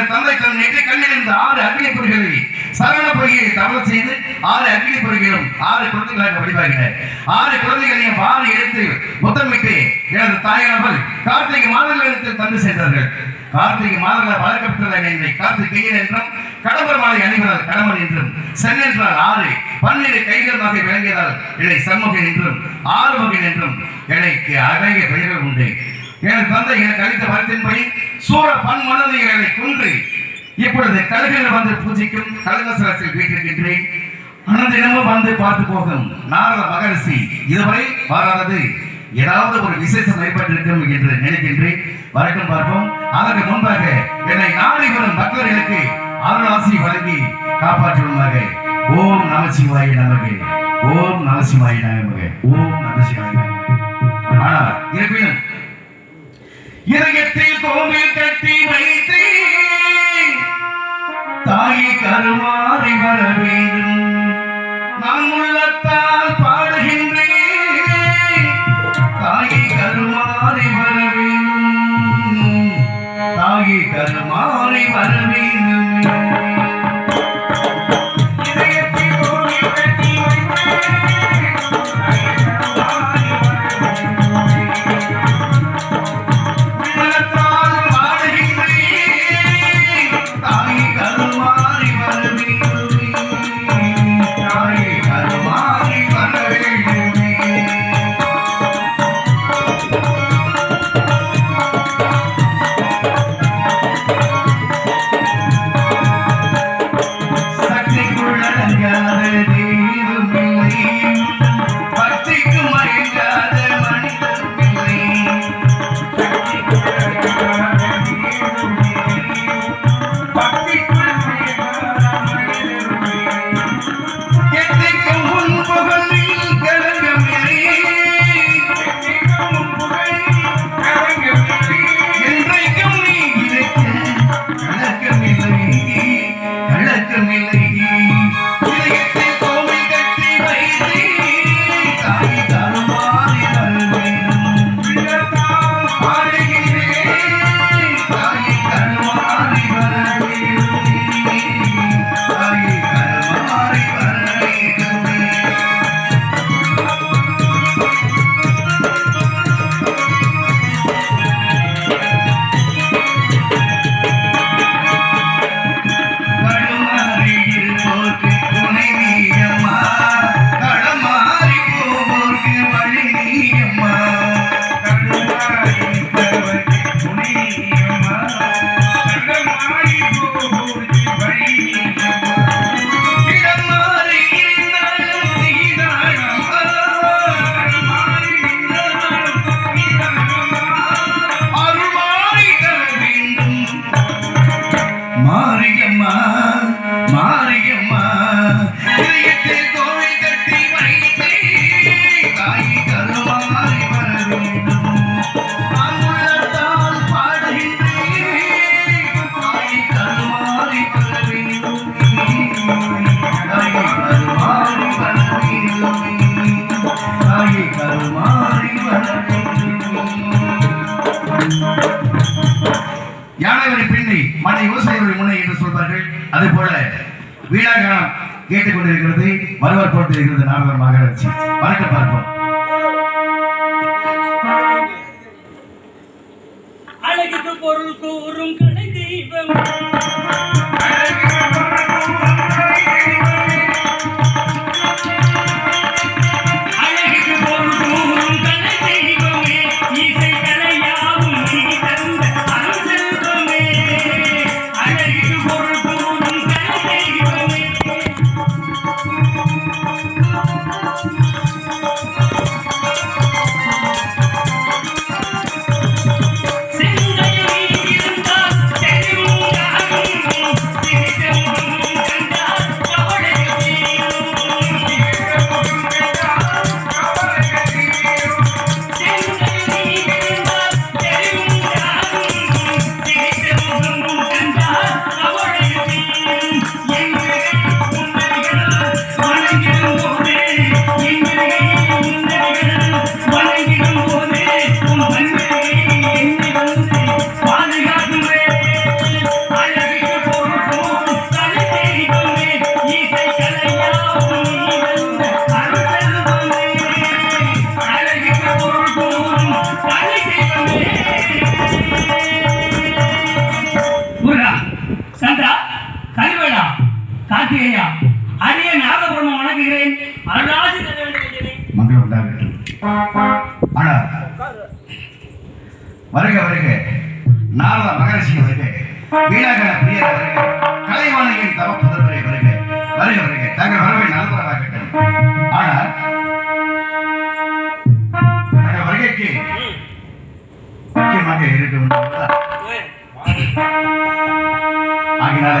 எனது தந்தை தன் நெற்றி கண்ணிலிருந்து ஆறு அக்னி பொறிகளை சரண பொறியை தவறு செய்து ஆறு அக்னி பொறிகளும் ஆறு குழந்தைகளாக வழிபாகினர் ஆறு குழந்தைகளையும் ஆறு எடுத்து முத்தமிட்டு எனது தாயானவள் கார்த்திகை மாதங்களிடத்தில் தந்து சென்றார்கள். கார்த்திகை மாதங்கள் வளர்க்கப்பட்டுள்ள என்னை கார்த்திகேயன் என்றும் கடம்பர் மாலை அணிவதால் கடம்பர் என்றும் சென் என்றால் ஆறு பன்னிரு கைகளுமாக விளங்கியதால் என்னை சண்முகன் என்றும் ஆறு வகை என்றும் எனக்கு அழகிய பெயர்கள் உண்டு. என் தந்தை எனக்கு அளித்த வரத்தின்படி சூர பன் மனதைகளை கொன்று இப்பொழுது கழுகில் வந்து பூஜிக்கும் கலகசரத்தில் வீட்டிருக்கின்றேன். அனந்தினமும் வந்து பார்த்து போகும் நாரத மகரிஷி இதுவரை வாராதது. ஏதாவது ஒரு விசேஷம் ஏற்பட்டிருக்கும் என்று நினைக்கின்றேன். வரட்டும் பார்ப்போம். அதற்கு முன்பாக என்னை நாடி வரும் பக்தர்களுக்கு அருளாசி வழங்கி காப்பாற்றுவதாக ஓம் நமசிவாய நமகே. ஓம் நமசிவாய நமகே. ஓம் நமசிவாய ஆனால் இருப்பினும் இதயத்தில் கோவில் கட்டி வைத்து தாயை கருமாறி வர வேண்டும். நான் உள்ளத்தால் பாடுகின்றேன். தாயை கருமாறி வர வேண்டும். தாயை கருமாறி வர வேண்டும். கேட்டுக்கொண்டிருக்கிறது வருவர் போட்டிருக்கிறது நாரதர் மகாராட்சி வணக்கம் பார்ப்போம். அழகுக்கு பொருள் கூறும் கடை தெய்வம். முக்கியமாக இருக்க வேண்டும் ஓய். ஆகினால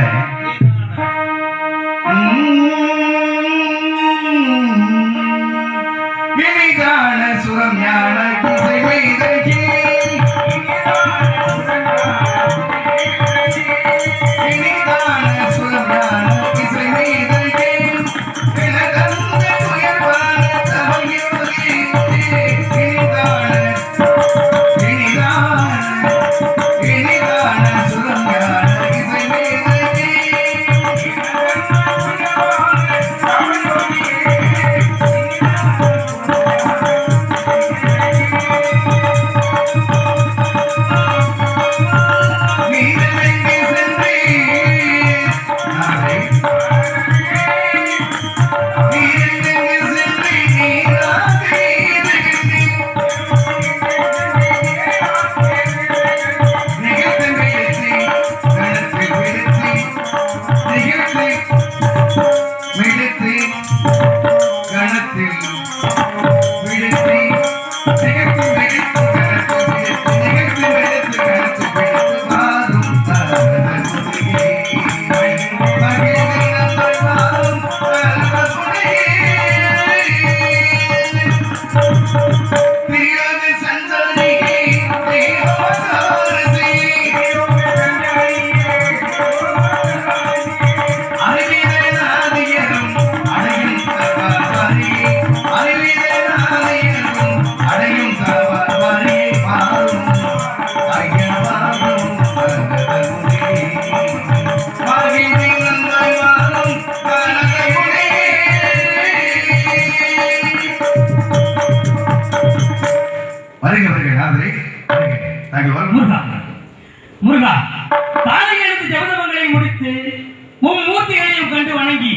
மூர்த்திகளையும் கண்டு வணங்கி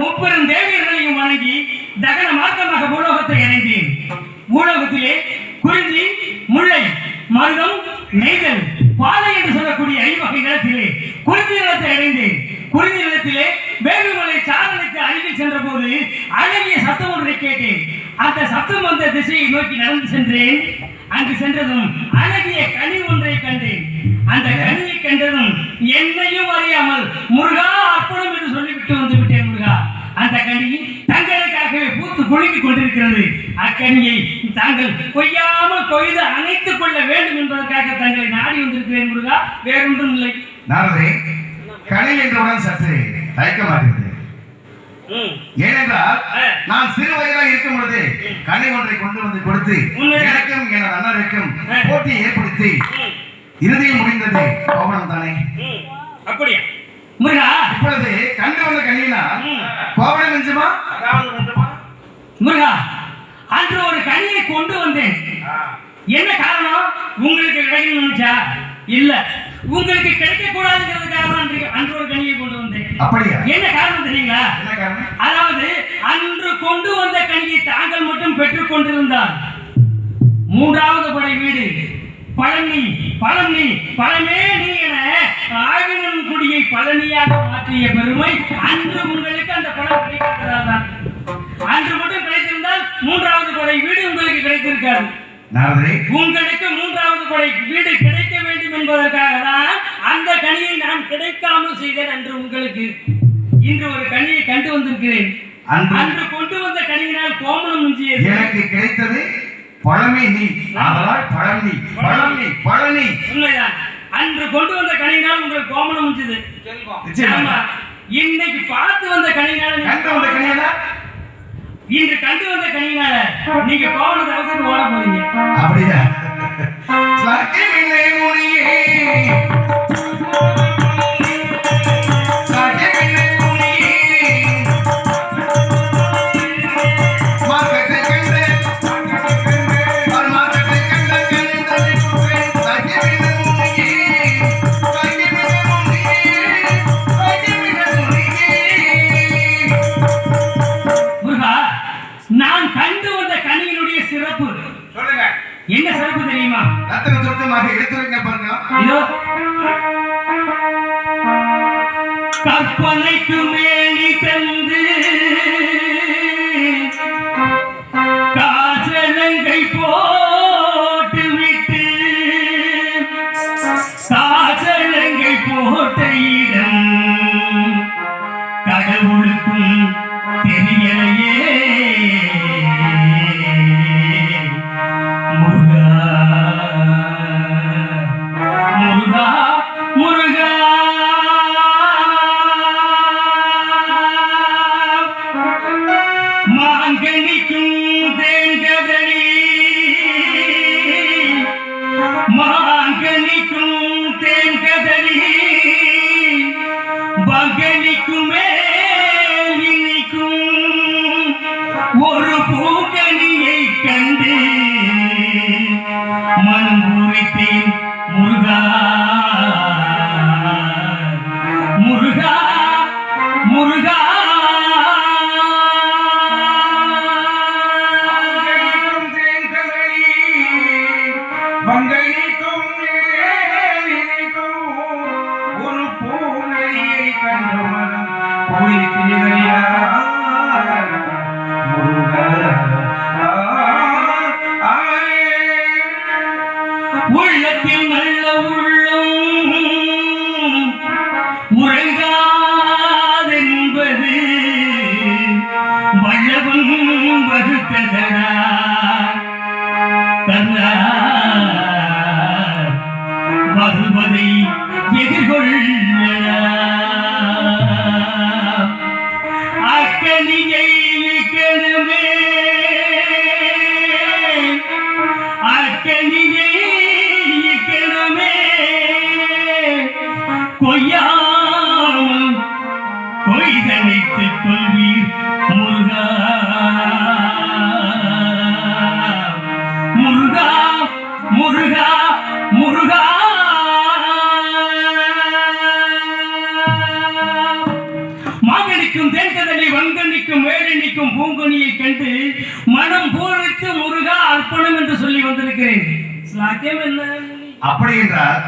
முப்பெரும் தேவியர்களையும் வணங்கி தகன மார்க்கமாக பூலோகத்தை இணைந்தேன். பூலோகத்திலே குறிஞ்சி முல்லை மருதம் நெய்தல் பாலை என்று சொல்லக்கூடிய ஐவகை நிலத்திலே குறிஞ்சி நிலத்தை இணைந்தேன். குறிஞ்சி நிலத்திலே வேலுமலை சாரலுக்கு அருகில் சென்ற போது அழகிய சத்தம் ஒன்றை கேட்டேன். அந்த சத்தம் வந்த திசையை நோக்கி நடந்து சென்றேன். அங்கு சென்றதும் அழகிய கனி ஒன்றை கண்டேன். அந்த கனியை கண்டதும் என்னையும் அறியாமல் முருகா அற்புதம் என்று சொல்லிவிட்டு வந்து விட்டேன் முருகா. அந்த கனி தங்களுக்காகவே பூத்து குலுங்கிக் கொண்டிருக்கிறது. அக்கனியை தாங்கள் கொய்யாமல் கொய்து அணைத்துக் கொள்ள வேண்டும் என்பதற்காக தங்களை நாடி வந்திருக்கிறேன் முருகா. வேறொன்றும் இல்லை. நாரதே கலை என்றவுடன் சற்று தயக்கமாகிறது. ஏனென்றால். நான் சிறு வயதாக இருக்கும் பொழுது கலை ஒன்றை கொண்டு வந்து கொடுத்து? எனக்கும் எனது அண்ணருக்கும் ஆ. போட்டியை ஏற்படுத்தி இறுதியில் முடிந்தது கோபனம் தானே அப்படியா? முருகா. இப்பொழுது கண்டு வந்த கனியினால் ம். கோபனம் மிஞ்சுமா முருகா அன்று ஒரு கனியை கொண்டு வந்தேன். என்ன காரணம்? உங்களுக்கு கிடைக்கணும் நினைச்சா இல்ல. உங்களுக்கு கிடைக்க கூடாதுங்கிறதுக்காக தான் அன்று ஒரு கனியை கொண்டு வந்தேன். அப்படியா? என்ன காரணம் தெரியுங்களா? அதாவது அன்று கொண்டு வந்த கனியை தாங்கள் மட்டும் பெற்றுக் கொண்டிருந்தார் மூன்றாவது படை வீடு பழனி பழனி பழமே நீ என ஆவினன் குடியை பழனியாக மாற்றிய பெருமை அன்று உங்களுக்கு அந்த பழம் கிடைக்காததால் தான் அன்று மட்டும் கிடைத்திருந்தால் மூன்றாவது படை வீடு உங்களுக்கு கிடைத்திருக்காது. உங்களுக்கு மூன்றாவது படை வீடு கிடைக்க வேண்டும் என்பதற்காக அந்த கனியை நான் கிடைக்காமல் செய்தேன் அன்று உங்களுக்கு. இன்று ஒரு கனியை கண்டு வந்திருக்கிறேன். அன்று அன்று கொண்டு வந்த கனியினால் கோமணம் மிஞ்சியது. எனக்கு கிடைத்தது பழமை நீ. அதனால் பழனி பழனி பழனி உண்மைதான். அன்று கொண்டு வந்த கனியினால் உங்களுக்கு கோமணம் மிஞ்சது இன்னைக்கு பார்த்து வந்த கனியினால கண்டு வந்த கனியனா இன்று கண்டு வந்த கனியினால நீங்க கோமணத்தை அவசரம் ஓட போறீங்க. அப்படியா? கற்பனைக்கு மேல் தன்னார் மறுபதை எதிர்கொள்ள சிரிக்கும் பூங்கொனியை கண்டு மனம் பூரித்து முருகா அர்ப்பணம் என்று சொல்லி வந்திருக்கிறேன். லாக்கியம் என்ன? அப்படி என்றார்